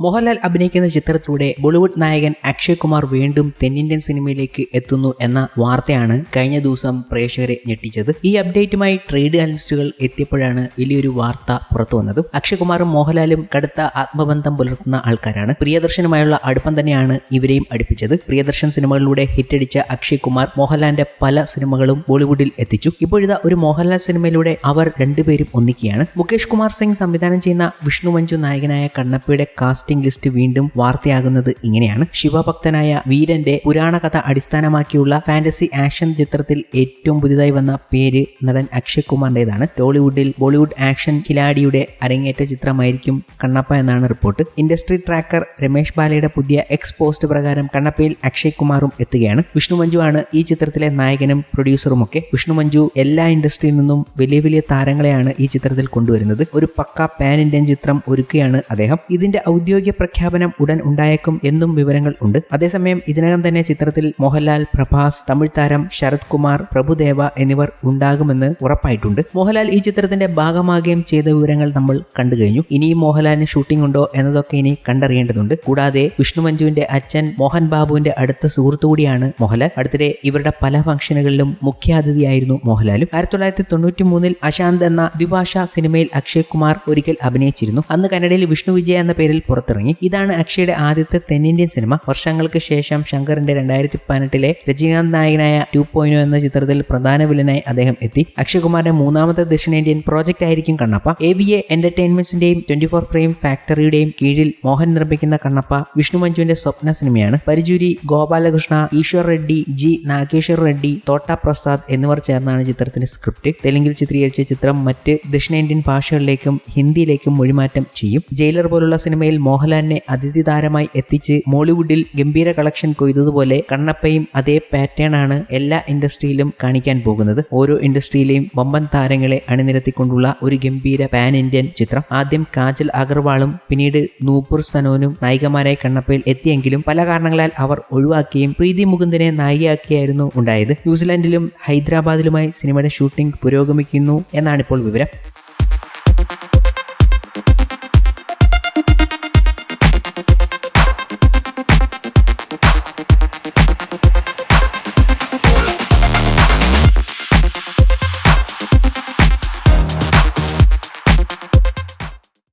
മോഹൻലാൽ അഭിനയിക്കുന്ന ചിത്രത്തിലൂടെ ബോളിവുഡ് നായകൻ അക്ഷയ് കുമാർ വീണ്ടും തെന്നിന്ത്യൻ സിനിമയിലേക്ക് എത്തുന്നു എന്ന വാർത്തയാണ് കഴിഞ്ഞ ദിവസം പ്രേക്ഷകരെ ഞെട്ടിച്ചത്. ഈ അപ്ഡേറ്റുമായി ട്രേഡ് അനലിസ്റ്റുകൾ എത്തിയപ്പോഴാണ് വലിയൊരു വാർത്ത പുറത്തു വന്നത്. അക്ഷയ് കുമാറും മോഹൻലാലും കടുത്ത ആത്മബന്ധം പുലർത്തുന്ന ആൾക്കാരാണ്. പ്രിയദർശനുമായുള്ള അടുപ്പം തന്നെയാണ് ഇവരെയും അടുപ്പിച്ചത്. പ്രിയദർശൻ സിനിമകളിലൂടെ ഹിറ്റടിച്ച അക്ഷയ് കുമാർ മോഹൻലാലിന്റെ പല സിനിമകളും ബോളിവുഡിൽ എത്തിച്ചു. ഇപ്പോഴിതാ ഒരു മോഹൻലാൽ സിനിമയിലൂടെ അവർ രണ്ടുപേരും ഒന്നിക്കുകയാണ്. മുകേഷ് കുമാർ സിംഗ് സംവിധാനം ചെയ്യുന്ന വിഷ്ണു മഞ്ജു നായകനായ കണ്ണപ്പയുടെ കാസ്റ്റിംഗ് ലിസ്റ്റ് വീണ്ടും വാർത്തയാകുന്നത് ഇങ്ങനെയാണ്. ശിവഭക്തനായ വീരന്റെ പുരാണ കഥ അടിസ്ഥാനമാക്കിയുള്ള ഫാന്റസി ആക്ഷൻ ചിത്രത്തിൽ ഏറ്റവും പുതിയതായി വന്ന പേര് നടൻ അക്ഷയ് കുമാറിന്റേതാണ് ടോളിവുഡിൽ ബോളിവുഡ് ആക്ഷൻ കിലാഡിയുടെ അരങ്ങേറ്റ ചിത്രമായിരിക്കും കണ്ണപ്പ എന്നാണ് റിപ്പോർട്ട്. ഇൻഡസ്ട്രി ട്രാക്കർ രമേശ് ബാലയുടെ പുതിയ എക്സ് പോസ്റ്റ് പ്രകാരം കണ്ണപ്പയിൽ അക്ഷയ് കുമാറും എത്തുകയാണ്. വിഷ്ണു മഞ്ജു ആണ് ഈ ചിത്രത്തിലെ നായകനും പ്രൊഡ്യൂസറും ഒക്കെ. വിഷ്ണു മഞ്ജു എല്ലാ ഇൻഡസ്ട്രിയിൽ നിന്നും വലിയ വലിയ താരങ്ങളെയാണ് ഈ ചിത്രത്തിൽ കൊണ്ടുവരുന്നത്. ഒരു പക്ക പാൻ ഇന്ത്യൻ ചിത്രം ഒരുക്കുകയാണ് അദ്ദേഹം. ഇതിന്റെ ഔദ്യോഗിക പ്രഖ്യാപനം ഉടൻ ഉണ്ടായേക്കും എന്നും വിവരങ്ങൾ ഉണ്ട്. അതേസമയം ഇതിനകം തന്നെ ചിത്രത്തിൽ മോഹൻലാൽ പ്രഭാസ് തമിഴ് താരം ശരത് കുമാർ പ്രഭുദേവ എന്നിവർ ഉണ്ടാകുമെന്ന് ഉറപ്പായിട്ടുണ്ട്. മോഹൻലാൽ ഈ ചിത്രത്തിന്റെ ഭാഗമാകുകയും ചെയ്ത വിവരങ്ങൾ നമ്മൾ കണ്ടു കഴിഞ്ഞു. ഇനിയും മോഹൻലാലിന് ഷൂട്ടിംഗ് ഉണ്ടോ എന്നതൊക്കെ ഇനി കണ്ടറിയേണ്ടതുണ്ട്. കൂടാതെ വിഷ്ണു മഞ്ജുവിന്റെ അച്ഛൻ മോഹൻ ബാബുവിന്റെ അടുത്ത സുഹൃത്തു കൂടിയാണ് മോഹൻലാൽ. അടുത്തിടെ ഇവരുടെ പല ഫംഗ്ഷനുകളിലും മുഖ്യാതിഥിയായിരുന്നു മോഹൻലാലും. ആയിരത്തി തൊള്ളായിരത്തി തൊണ്ണൂറ്റി മൂന്നിൽ അശാന്ത് എന്ന ദ്വിഭാഷ സിനിമയിൽ അക്ഷയ് കുമാർ ഒരിക്കൽ അഭിനയിച്ചിരുന്നു. അന്ന് കന്നഡയിൽ വിഷ്ണു വിജയ എന്ന പേരിൽ പുറത്തിറങ്ങി. ഇതാണ് അക്ഷയുടെ ആദ്യത്തെ തെന്നിന്ത്യൻ സിനിമ. വർഷങ്ങൾക്ക് ശേഷം ശങ്കറിന്റെ രണ്ടായിരത്തി പതിനെട്ടിലെ രജനീകാന്ത് നായകനായ ടു പോയിന്റ് എന്ന ചിത്രത്തിൽ പ്രധാന വില്ലനായി അദ്ദേഹം എത്തി. അക്ഷയ്കുമാറിന്റെ മൂന്നാമത്തെ ദക്ഷിണേന്ത്യൻ പ്രോജക്റ്റ് ആയിരിക്കും കണ്ണപ്പ. എ ബി എ എന്റർടൈൻമെന്റ്സിന്റെയും ട്വന്റി ഫോർ ഫ്രെയിം ഫാക്ടറിയുടെയും കീഴിൽ മോഹൻ നിർമ്മിക്കുന്ന കണ്ണപ്പ വിഷ്ണു മഞ്ജുവിന്റെ സ്വപ്ന സിനിമയാണ്. പരിചൂരി ഗോപാലകൃഷ്ണ ഈശ്വർ റെഡ്ഡി ജി നാഗേശ്വർ റെഡ്ഡി തോട്ട പ്രസാദ് എന്നിവർ ചേർന്നാണ് ചിത്രത്തിന്റെ സ്ക്രിപ്റ്റ്. തെലുങ്കിൽ ചിത്രീകരിച്ച ചിത്രം മറ്റ് ദക്ഷിണേന്ത്യൻ ഭാഷകളിലേക്കും ഹിന്ദിയിലേക്കും മൊഴിമാറ്റം ചെയ്യും. ജയിലർ പോലുള്ള സിനിമയിൽ മോഹൻലാലിനെ അതിഥി താരമായി എത്തിച്ച് മോളിവുഡിൽ ഗംഭീര കളക്ഷൻ കൊയ്തതുപോലെ കണ്ണപ്പയും അതേ പാറ്റേൺ ആണ് എല്ലാ ഇൻഡസ്ട്രിയിലും കാണിക്കാൻ പോകുന്നത്. ഓരോ ഇൻഡസ്ട്രിയിലെയും വമ്പൻ താരങ്ങളെ അണിനിരത്തിക്കൊണ്ടുള്ള ഒരു ഗംഭീര പാൻ ഇന്ത്യൻ ചിത്രം. ആദ്യം കാജൽ അഗർവാളും പിന്നീട് നൂപുർ സനോനും നായികമാരായി കണ്ണപ്പയിൽ എത്തിയെങ്കിലും പല കാരണങ്ങളാൽ അവർ ഒഴിവാക്കുകയും പ്രീതി മുകുന്ദനെ നായികയാക്കിയായിരുന്നു ഉണ്ടായത്. ന്യൂസിലാൻഡിലും ഹൈദരാബാദിലുമായി സിനിമയുടെ ഷൂട്ടിംഗ് പുരോഗമിക്കുന്നു എന്നാണിപ്പോൾ വിവരം.